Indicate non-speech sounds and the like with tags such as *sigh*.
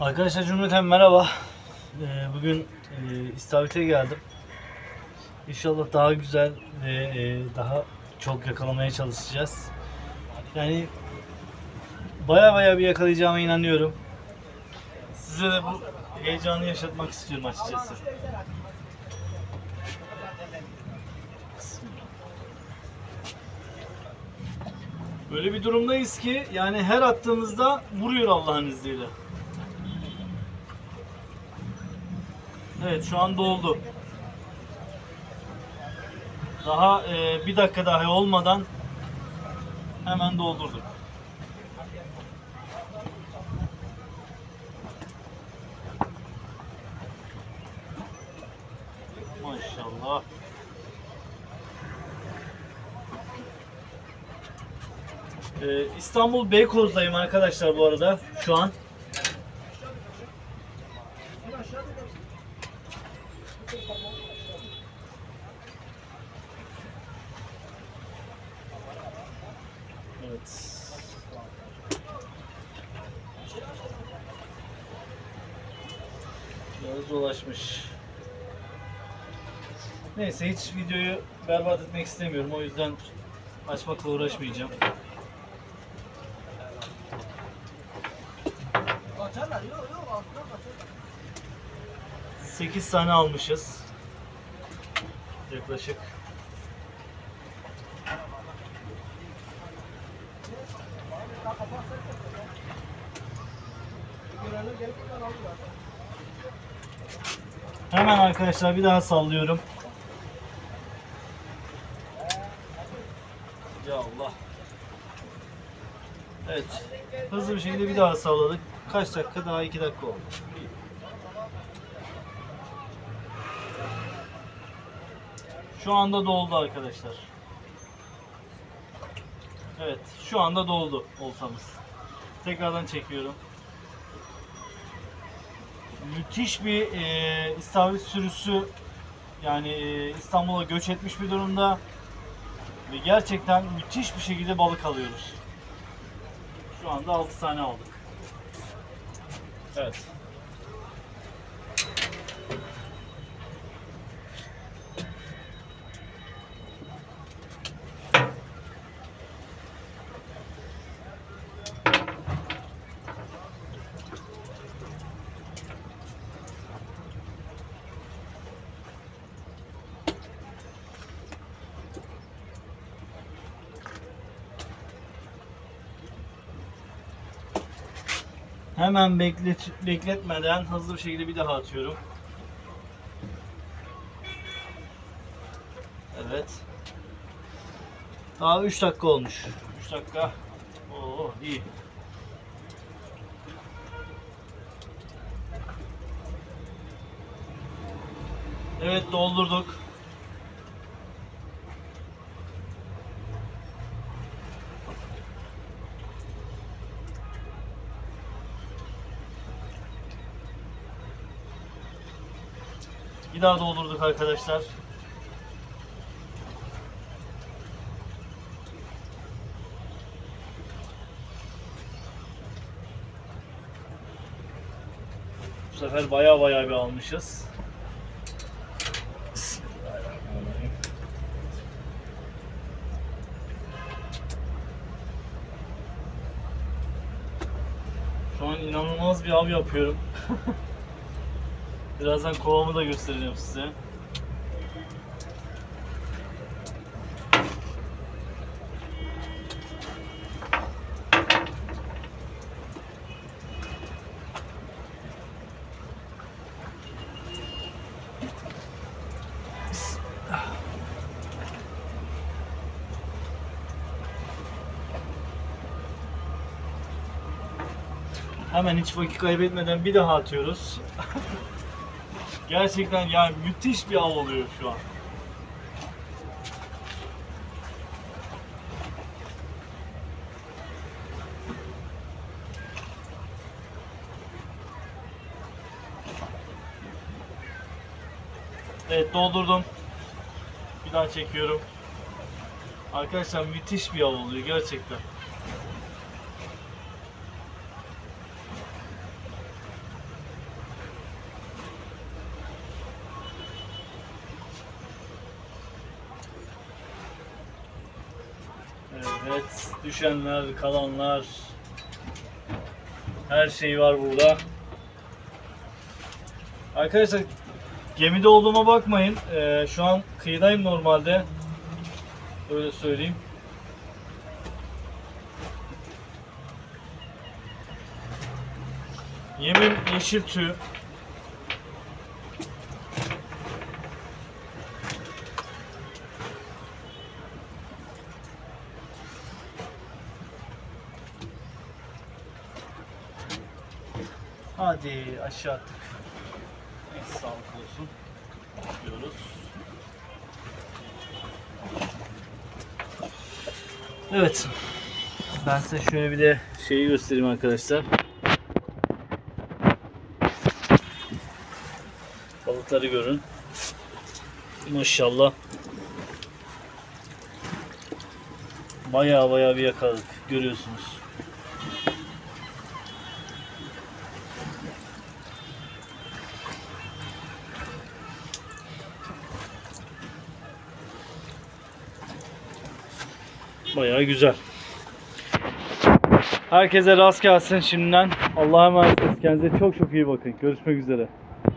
Arkadaşlar cümleten merhaba. Ee, bugün e, istavrit'e geldim. İnşallah daha güzel ve e, daha çok yakalamaya çalışacağız. Yani baya baya bir yakalayacağıma inanıyorum. Size de bu heyecanı yaşatmak istiyorum açıkçası. Böyle bir durumdayız ki yani her attığımızda vuruyor Allah'ın izniyle. Evet şu an doldu. Daha e, bir dakika dahi olmadan hemen doldurduk. Maşallah. Ee, İstanbul Beykoz'dayım arkadaşlar bu arada şu an. Evet. Biraz dolaşmış. Neyse hiç videoyu berbat etmek istemiyorum. O yüzden açmakla uğraşmayacağım. Kaçarlar yok yok altına kaçarlar. 8 tane almışız. Yaklaşık. Hemen arkadaşlar bir daha sallıyorum. Ya Allah. Evet. Hızlı bir şekilde bir daha salladık. Kaç dakika? Daha 2 dakika oldu. Şu anda doldu arkadaşlar. Evet, şu anda doldu oltamız. Tekrardan çekiyorum. Müthiş bir e, istavrit sürüsü yani e, İstanbul'a göç etmiş bir durumda ve gerçekten müthiş bir şekilde balık alıyoruz. Şu anda 6 tane aldık. Evet. Hemen beklet bekletmeden hızlı bir şekilde bir daha atıyorum. Evet. Daha 3 dakika olmuş. 3 dakika. Oo iyi. Evet doldurduk. Bir daha doldurduk arkadaşlar. Bu sefer baya baya bir almışız. Şu an inanılmaz bir av yapıyorum. *laughs* Birazdan kovamı da göstereceğim size. Hemen hiç vakit kaybetmeden bir daha atıyoruz. *laughs* Gerçekten yani müthiş bir av oluyor şu an. Evet doldurdum. Bir daha çekiyorum. Arkadaşlar müthiş bir av oluyor gerçekten. Evet, düşenler, kalanlar. Her şey var burada. Arkadaşlar gemide olduğuma bakmayın. Ee, şu an kıyıdayım normalde. Öyle söyleyeyim. Yemim yeşil tüy. Hadi aşağı attık. Neyse sağlık olsun. Diyoruz. Evet. Ben size şöyle bir de şeyi göstereyim arkadaşlar. Balıkları görün. Maşallah. Baya baya bir yakaladık. Görüyorsunuz. Bayağı güzel. Herkese rast gelsin şimdiden. Allah'a emanet olun. Kendinize çok çok iyi bakın. Görüşmek üzere.